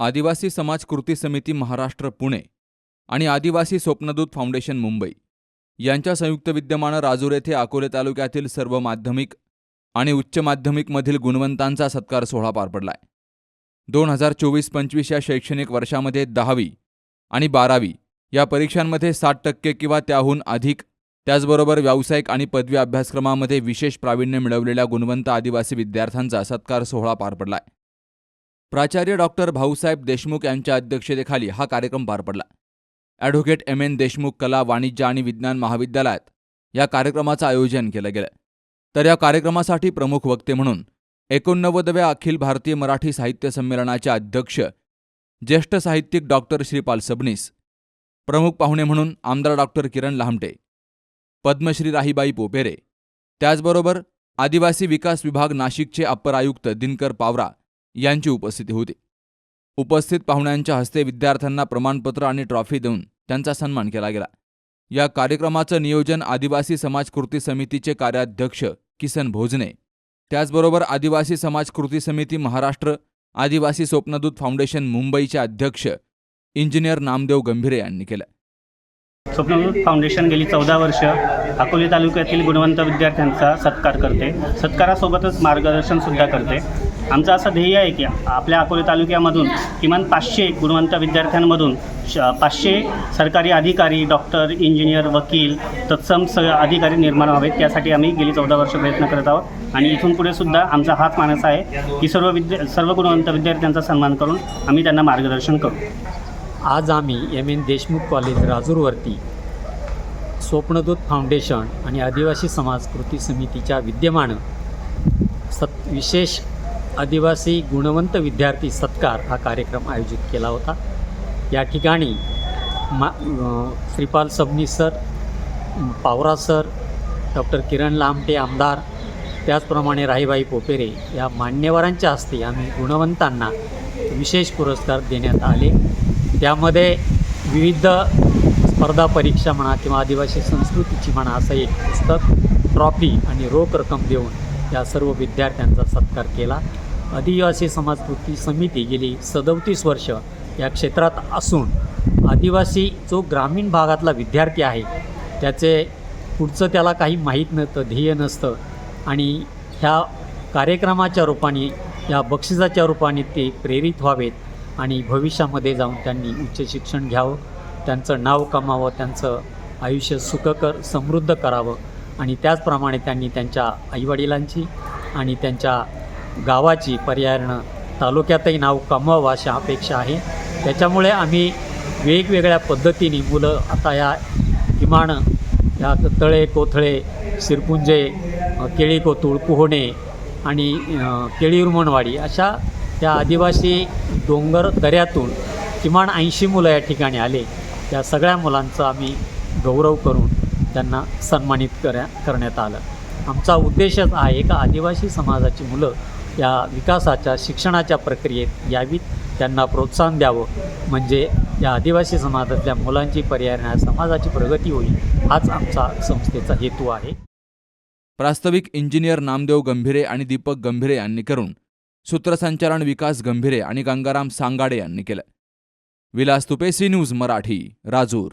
आदिवासी समाज कृती समिती महाराष्ट्र पुणे आणि आदिवासी स्वप्नदूत फाउंडेशन मुंबई यांच्या संयुक्त विद्यमानं राजूर येथे अकोले तालुक्यातील सर्व माध्यमिक आणि उच्च माध्यमिकमधील गुणवंतांचा सत्कार सोहळा पार पडलाय. दोन हजार चोवीस पंचवीस या शैक्षणिक वर्षामध्ये दहावी आणि बारावी या परीक्षांमध्ये साठ टक्के किंवा त्याहून अधिक त्याचबरोबर व्यावसायिक आणि पदवी अभ्यासक्रमामध्ये विशेष प्रावीण्य मिळवलेल्या गुणवंत आदिवासी विद्यार्थ्यांचा सत्कार सोहळा पार पडलाय. प्राचार्य डॉक्टर भाऊसाहेब देशमुख यांच्या अध्यक्षतेखाली हा कार्यक्रम पार पडला. Advocate M. एन. देशमुख कला वाणिज्य आणि विज्ञान महाविद्यालयात या कार्यक्रमाचं आयोजन केलं गेलं. तर या कार्यक्रमासाठी प्रमुख वक्ते म्हणून एकोणनव्वदव्या अखिल भारतीय मराठी साहित्य संमेलनाचे अध्यक्ष ज्येष्ठ साहित्यिक डॉक्टर श्रीपाल सबनीस प्रमुख पाहुणे म्हणून आमदार डॉक्टर किरण लामटे पद्मश्री राहीबाई पोपेरे त्याचबरोबर आदिवासी विकास विभाग नाशिकचे अप्पर आयुक्त दिनकर पावरा यांची उपस्थिती होती. उपस्थित पाहुण्यांच्या हस्ते विद्यार्थ्यांना प्रमाणपत्र आणि ट्रॉफी देऊन त्यांचा सन्मान केला गेला. या कार्यक्रमाचं नियोजन आदिवासी समाज कृती समितीचे कार्याध्यक्ष किसन भोजने त्याचबरोबर आदिवासी समाज कृती समिती महाराष्ट्र आदिवासी स्वप्नदूत फाउंडेशन मुंबईचे अध्यक्ष इंजिनियर नामदेव गंभीरे यांनी केलं. स्वप्नदूत फाउंडेशन गेली चौदा वर्ष अकोले तालुक्यातील गुणवंत विद्यार्थ्यांचा सत्कार करते. सत्कारासोबतच मार्गदर्शन सुद्धा करते. आमचं असं ध्येय आहे की आपल्या अकोले तालुक्यामधून किमान पाचशे गुणवंत विद्यार्थ्यांमधून श पाचशे सरकारी अधिकारी डॉक्टर इंजिनियर वकील तत्सम स अधिकारी निर्माण व्हावेत. त्यासाठी आम्ही गेली चौदा वर्ष प्रयत्न करत आहोत. आणि इथून पुढे सुद्धा आमचा हाच मानस आहे की सर्व विद्या सर्व गुणवंत विद्यार्थ्यांचा सन्मान करून आम्ही त्यांना मार्गदर्शन करू. आज आम्ही एम एन देशमुख कॉलेज राजूरवरती स्वप्नदूत फाउंडेशन आणि आदिवासी समाज कृती समितीच्या विद्यमानं सत विशेष आदिवासी गुणवंत विद्यार्थी सत्कार हा कार्यक्रम आयोजित केला होता. या ठिकाणी मा Shripal Sabnis sir Pawara sir doctor Kiran Lamte आमदार त्याचप्रमाणे राहीबाई पोपेरे या मान्यवरांच्या हस्ते आम्ही गुणवंतांना विशेष पुरस्कार देण्यात आले. त्यामध्ये विविध स्पर्धा परीक्षा म्हणा किंवा आदिवासी संस्कृतीची म्हणा असं एक पुस्तक ट्रॉफी आणि रोख रक्कम देऊन या सर्व विद्यार्थ्यांचा सत्कार केला. आदिवासी समाज समिती गेली सदोतीस वर्ष या क्षेत्रात असून आदिवासी जो ग्रामीण भागातला विद्यार्थी आहे त्याचे पुढचं त्याला काही माहीत नसतं ध्येय नसतं. आणि ह्या कार्यक्रमाच्या रूपाने या बक्षिसाच्या रूपाने ते प्रेरित व्हावेत आणि भविष्यामध्ये जाऊन त्यांनी उच्च शिक्षण घ्यावं त्यांचं नाव कमावं त्यांचं आयुष्य सुखकर समृद्ध करावं. आणि त्याचप्रमाणे त्यांनी त्यांच्या आईवडिलांची आणि त्यांच्या गावाची पर्यायानं तालुक्यातही नाव कमवावं अशी अपेक्षा आहे. त्याच्यामुळे आम्ही वेगवेगळ्या पद्धतीने मुलं आता या किमान या तळे कोथळे सिरपुंजे केळी कोतुळ पोहणे आणि केळी केळीरुमणवाडी अशा त्या आदिवासी डोंगर दऱ्यातून किमान ऐंशी मुलं या ठिकाणी आले. त्या सगळ्या मुलांचा आम्ही गौरव करून त्यांना सन्मानित करा करण्यात आलं. आमचा उद्देशच आहे का आदिवासी समाजाची मुलं या विकासाच्या शिक्षणाच्या प्रक्रियेत यावीत. त्यांना प्रोत्साहन द्यावं. म्हणजे या आदिवासी समाजातल्या मुलांची पर्याय समाजाची प्रगती होईल हाच आमचा संस्थेचा हेतू आहे. प्रास्ताविक इंजिनियर नामदेव गंभीरे आणि दीपक गंभीरे यांनी करून सूत्रसंचालन विकास गंभीरे आणि गंगाराम सांगाडे यांनी केलं. Vilas Tupe C news Marathi Rajur.